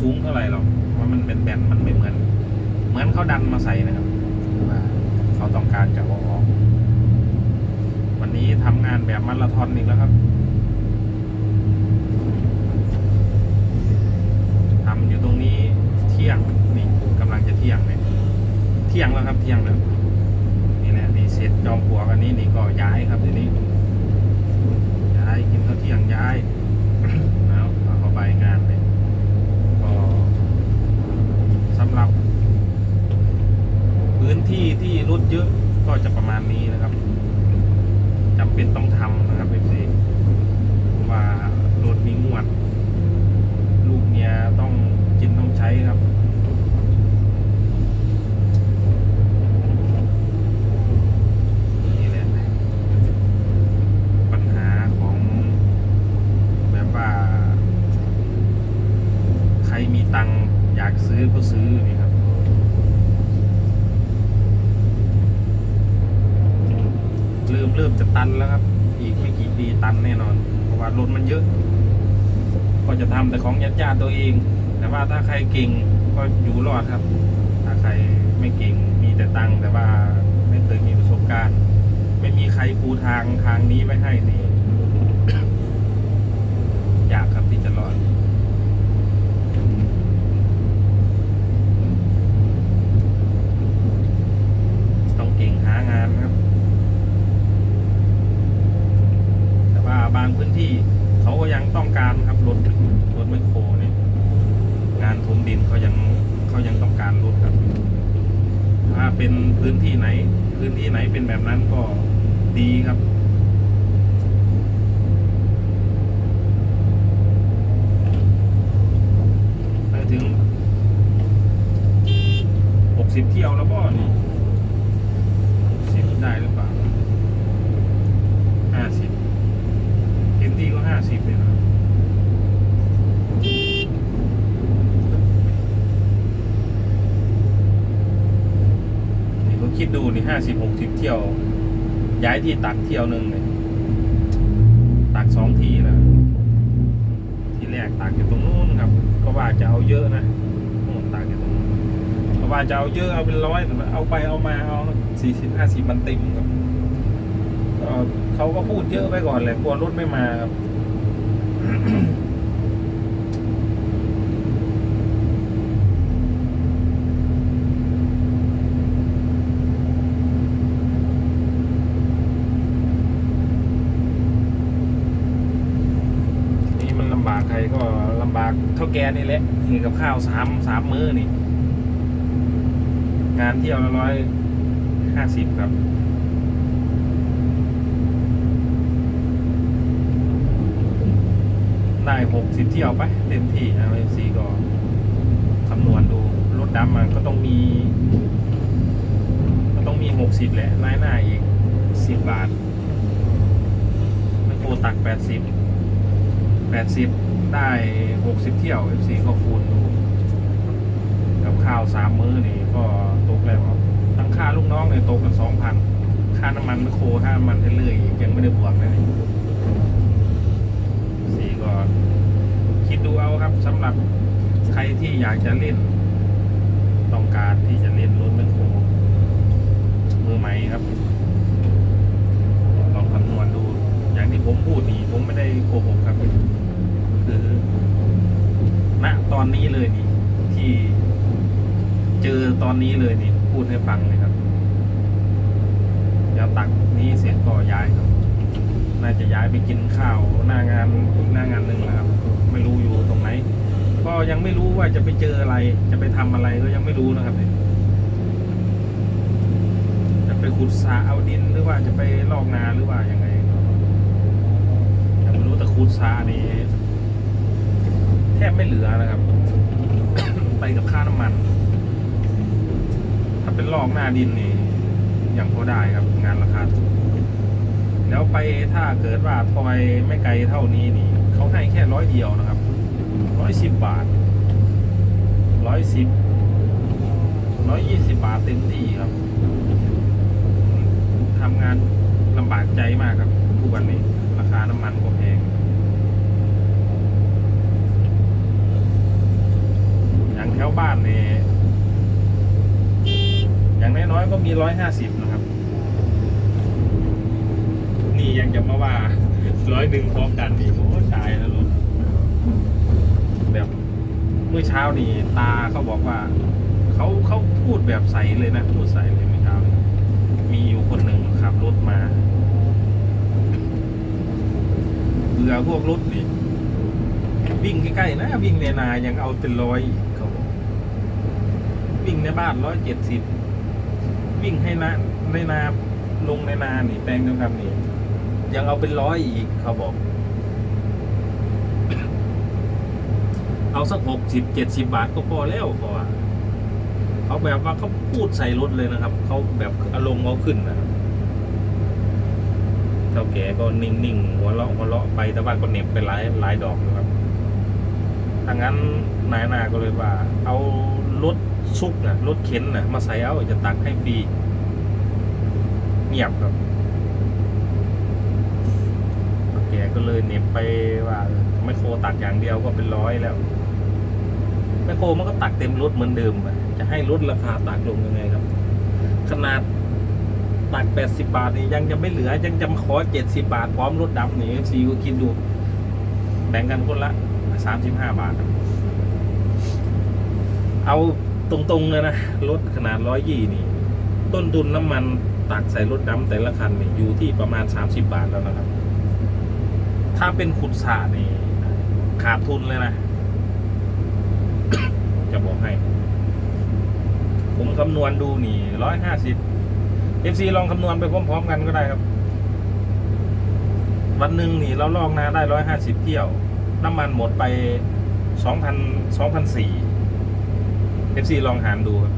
สูงเท่าไหร่หรอกเพรามันเป็นแบนมันไม่เหมือน เหมือนเขาดันมาใส่นะครับว่าเขาต้องการจะออก วันนี้ทำงานแบบมาราธอนอีกแล้วครับทำอยู่ตรงนี้เที่ยงนี่กำลังจะเที่ยงเลยเที่ยงแล้วครับเที่ยงแล้วนี่แหละนี่เสร็จจอมปลวกอันนี้นี่ก็ย้ายครับทีนี้ ย้ายกินข้าวเที่ยงย้าย แล้วเอาเข้าไปงานเลยก็สำหรับ พื้นที่ที่รถเยอะก็จะประมาณนี้นะครับจำเป็นต้องทำนะครับเอฟซีเพราะว่ารถมีงวด ลูกเมียต้องกินต้องใช้ครับ นี่แหละปัญหาของแบบว่า ใครมีตังค์อยากซื้อก็ซื้อนี่ครับ เริ่มเริ่มจะตันแล้วครับ อีกไม่กี่ปีตันแน่นอน เพราะว่ารถมันเยอะ ก็จะทำแต่ของญาติญาติตัวเอง แต่ว่าถ้าใครเก่งก็อยู่รอดครับ ถ้าใครไม่เก่งมีแต่ตังค์แต่ว่าไม่เคยมีประสบการณ์ ไม่มีใครปูทางทางนี้ไว้ให้นี่ ยากครับที่จะรอด ต้องเก่งหางานครับ แต่ว่าบางพื้นที่เขาก็ยังต้องการครับรถรถแมคโครเนี่ยงานถมดินเขายังเขายังต้องการรถครับ ถ้าเป็น พื้นที่ไหน พื้นที่ไหนเป็นแบบนั้นก็ดีครับไปถึงหกสิบเที่ยวแล้วก็นี่สิบได้หรือเปล่าห้าสิบเต็มที่ก็ห้าสิบเลยนะนี่ก็คิดดูนี่ ห้าสิบหกสิบเที่ยว ย้ายที่ตักเที่ยวหนึ่งเลยตักสองทีแล้วที่แรกตากอยู่ตรงนู้นครับ ก็ว่าจะเอาเยอะนะโน่นตากอยู่ตรงนู้นก็ว่าจะเอาเยอะเอาเป็นร้อยแต่เอาไปเอามาเอาสี่สิบห้าสิบมันเต็มครับเขาก็พูดเยอะไปก่อนเลยกลัวรถไม่มาครับ นี่มันลำบา ก็ลำบากเท่าแกนี่แหละนี่กับข้าวสามสามมื้อนี่ งานเที่ยวละร้อยห้าสิบครับได้หกสิบเที่ยวไป เต็มที่นะเอซีก็คำนวณดู รถดำมันก็ต้องมี ก็ต้องมีหกสิบแหละรายหน้าอีกสิบบาท ไมโคตักแปดสิบ แปดสิบได้หกสิบเที่ยว FC ก็คูณดูกับข้าวสามมื้อนี่ก็ตกแล้วทั้งค่าลูกน้องเนี่ยตกกันสองพันค่าน้ำมันไมโครค่าน้ำมันเรื่อยๆยังไม่ได้บวกเลยสี่ก็คิดดูเอาครับสำหรับใครที่อยากจะเล่น ต้องการที่จะเล่นรถไมโคมือใหม่ครับลองคำนวณดู อย่างที่ผมพูดนี่ผมไม่ได้โกหกครับ คือณตอนนี้เลยนี่ ที่เจอตอนนี้เลยนี่พูดให้ฟังเลยครับเดี๋ยวตักนี้เสร็จก็ย้ายครับ น่าจะย้ายไปกินข้าวหน้างานอีกหน้างานหนึ่งนะครับ ไม่รู้อยู่ตรงไหน ก็ยังไม่รู้ว่าจะไปเจออะไร จะไปทำอะไรก็ยังไม่รู้นะครับเนี่ยจะไปขุดสระเอาดินหรือว่าจะไปลอกนาหรือว่ายังไงยังไม่รู้แต่ขุดสระนี่ ทบไม่เหลือนะครับ ไปกับค่าน้ำมัน ถ้าเป็นลอกหน้าดินนี่ยังพอได้ครับ งานราคาถูกแล้วไปถ้าเกิดว่าทอยไม่ไกลเท่านี้นี่เขาให้แค่ร้อยเดียวนะครับร้อยสิบบาทร้อยสิบร้อยยี่สิบบาทเต็มที่ครับทำงานลำบากใจมากครับทุกวันนี้ราคาน้ำมันก็แพง แถวบ้านนี่อย่างน้อยๆก็มีร้อยห้าสิบนะครับ นี่ยังจะมาว่าร้อยหนึ่งพร้อมกันนี่โอ้ตายแล้วรถแบบเมื่อเช้านี่ตาเขาบอกว่าเขาเขาพูดแบบใสเลยนะพูดใสเลยเมื่อเช้ามีอยู่คนหนึ่งขับรถมาเบื่อพวกรถนี่วิ่งใกล้ๆนะวิ่งในนายังเอาเป็นร้อย วิ่งในบ้านร้อยเจ็ดสิบวิ่งให้นาในนาลงในนานี่แปลงเดียวกันนี่ยังเอาเป็นร้อยอีกเขาบอก เอาสักหกสิบเจ็ดสิบาทก็พอแล้วเขาว่าเขาแบบว่าเขาพูดใส่รถเลยนะครับ เขาแบบอารมณ์เขาขึ้นนะครับเท่าแก่ก็นิ่งๆหัวเราะหัวเราะไปแต่ว่าก็เหน็บไปหลายหลายดอกนะครับถ้างั้นนายนาก็เลยว่า เอา ซุกนะรถเข็นนะมาใส่เอาจะตักให้ฟรี เงียบครับแกก็เลยเน็บไปว่าไมโครตักอย่างเดียวก็เป็นร้อยแล้วไมโครมันก็ตักเต็มรถเหมือนเดิมอะจะให้ลดราคาตักลงยังไงครับ ขนาดตักแปดสิบาทนี่ยังจะไม่เหลือ ยังจะมาขอเจ็ดสิบาท พร้อมรถดำนี่ซีก็คิดดู แบ่งกันคนละสามสิบห้าบาท เอา ตรงๆเลยนะ รถขนาดร้อยยี่นี่ ต้นทุนน้ำมันตักใส่รถดำแต่ละคันนี่อยู่ที่ประมาณสามสิบาทแล้วนะครับ ถ้าเป็นขุดสระนี่ ขาดทุนเลยนะ จะบอกให้ ผมคำนวณดูนี่ร้อยห้าสิบเอฟซีลองคำนวณไปพร้อมๆกันก็ได้ครับ วันหนึ่งนี่เราลอกนาได้ร้อยห้าสิบเที่ยว น้ำมันหมดไปสองพันสองพันสี่ เอฟซีลองหารดูครับ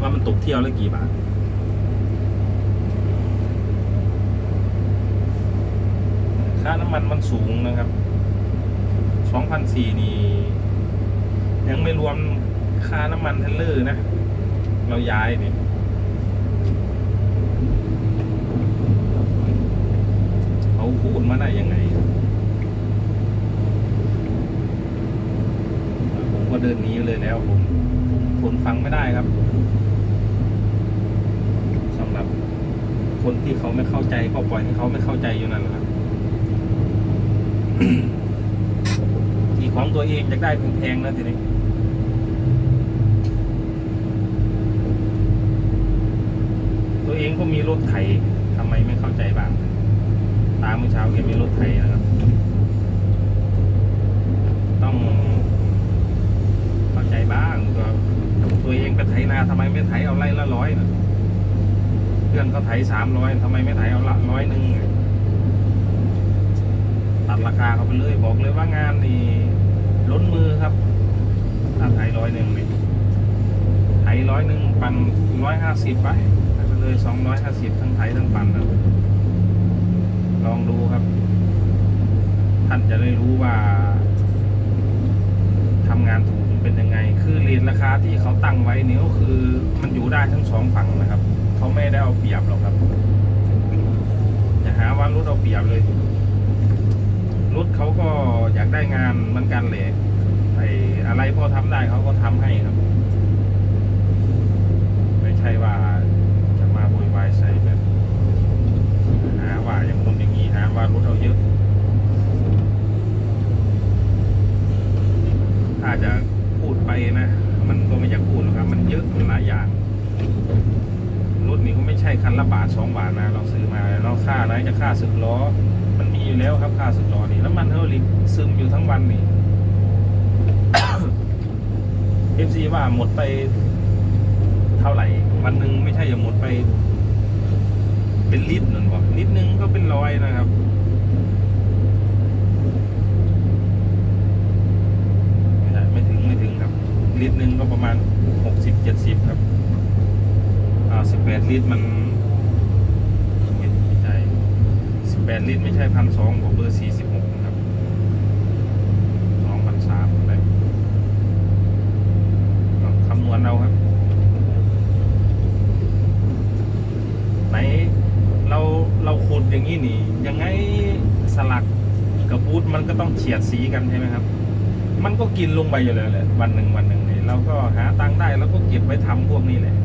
ว่ามันตกเที่ยวละกี่บาทค่าน้ำมันมันสูงนะครับสองพันสี่นี่ ยังไม่รวมค่าน้ำมันเทรลเลอร์นะ เราย้ายนี่เขาพูดมาได้ยังไง ผม ก็เดินหนี้เลยแล้วผมผมทนฟังไม่ได้ครับสำหรับคนที่เขาไม่เข้าใจก็ปล่อยให้เขาไม่เข้าใจอยู่นั่นแหละครับที่ของตัวเองอยากได้แพงๆแล้วทีนี้ตัวเองก็มีรถไถทำไมไม่เข้าใจบ้าง ตามเมื่อเช้าแกมีรถไถนะครับ ต้องเข้าใจบ้างก็ตัวเองไปไถนาทำไมไม่ไถเอาไร่ละร้อยนะเพื่ อนเขาไถสามร้อยทำไมไม่ไถเอาละร้อยหนึ่งตัดราคาเขาไปเลยบอกเลยว่างานนี่ล้นมือครับถ้าไทยร้อยหนึ่งนี่ไทยร้อยหนึ่งปันร้อยห้าสิบไปไปเลยสองร้อยห้าสิบทั้งไทยทั้งปันนะลองดูครับ ท่านจะได้รู้ว่าทำงานถูกเป็นยังไง คือเรียนราคาที่เขาตั้งไว้นี่ก็คือมันอยู่ได้ทั้งสองฝั่งนะครับ เขาไม่ได้เอาเปรียบหรอกครับอย่าหาว่ารถเอาเปรียบเลยรถเขาก็อยากได้งานเหมือนกันเลยไอ้อะไรพอทำได้เขาก็ทำให้ครับ ไม่ใช่ว่าจะมาโวยวายใส่แบบหาว่าอย่างนู้นอย่างนี้หาว่ารถเอาเยอะ ถ้าจะพูดไปนะ มันก็ไม่อยากพูดหรอกครับ มันเยอะมันหลายอย่าง รถนี่ก็ไม่ใช่คันละบาทสองบาทนะเราซื้อมาเราค่าอะไหนจะค่าสึกล้อ มันมีอยู่แล้วครับค่าสึกล้อนี่แล้วมันเทอริกซึมอยู่ทั้งวันนี่เอฟซีว่าหมดไปเท่าไหร่ วันหนึ่งไม่ใช่จะหมดไป เป็นลิตรนั่นบอกลิตรนึงก็เป็นร้อยนะครับไม่ถึงไม่ถึงครับ ลิตรนึงก็ประมาณหกสิบเจ็ดสิบครับ ลิตรมันไม่ใช่สิบแปดลิตรไม่ใช่พันสองกว่าเบอร์สี่สิบหกครับสองพันสามอะไรคำนวณเอาครับ ไหนเราเราขุดอย่างนี้นี่ ยังไงสลักกับบูทมันก็ต้องเฉียดสีกันใช่ไหมครับ มันก็กินลงไปอยู่แล้วแหละวันหนึ่งวันหนึ่งนี่เราก็หาตังค์ได้แล้วก็เก็บไว้ทำพวกนี้แหละ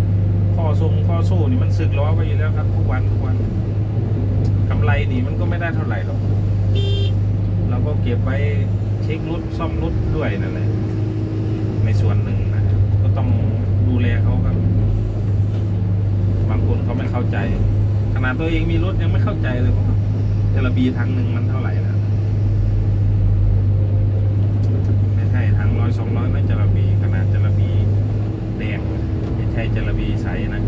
ทรงข้อสู้นี่มันสึกล้อไปอยู่แล้วครับทุกวันทุกวันกำไรนี่มันก็ไม่ได้เท่าไหร่หรอกเราก็เก็บไว้เช็ครถซ่อมรถด้วยนั่นแหละในส่วนหนึ่งนะก็ต้องดูแลเขาครับ บางคนเขาไม่เข้าใจ ขนาดตัวเองมีรถยังไม่เข้าใจเลยว่าจระบีทางหนึ่งมันเท่าไหร่นะไม่ใช่ทางร้อยสองร้อยไม่จระบีขนาดจระบีแดง ใช่จระบีใสนะ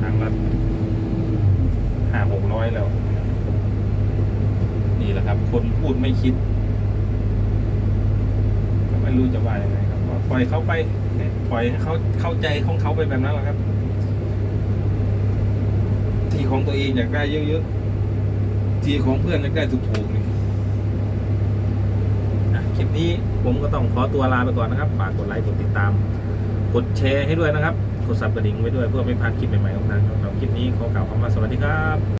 ทางละห้าหกร้อยแล้ว นี่แหละครับ คนพูดไม่คิด ไม่รู้จะว่ายังไงครับ ปล่อยเขาไป ปล่อยเขาเข้าใจของเขาไปแบบนั้นแหละครับ ที่ของตัวเองอยากได้เยอะๆ ที่ของเพื่อนอยากได้ถูกๆนี่อะคลิปนี้ผมก็ต้องขอตัวลาไปก่อนนะครับ ฝากกดไลค์ กดติดตาม กดแชร์ให้ด้วยนะครับ กดซับกระดิ่งไว้ด้วยเพื่อไม่พลาดคลิปใหม่ๆของทางช่องเราคลิปนี้ขอกล่าวคำว่าสวัสดีครับ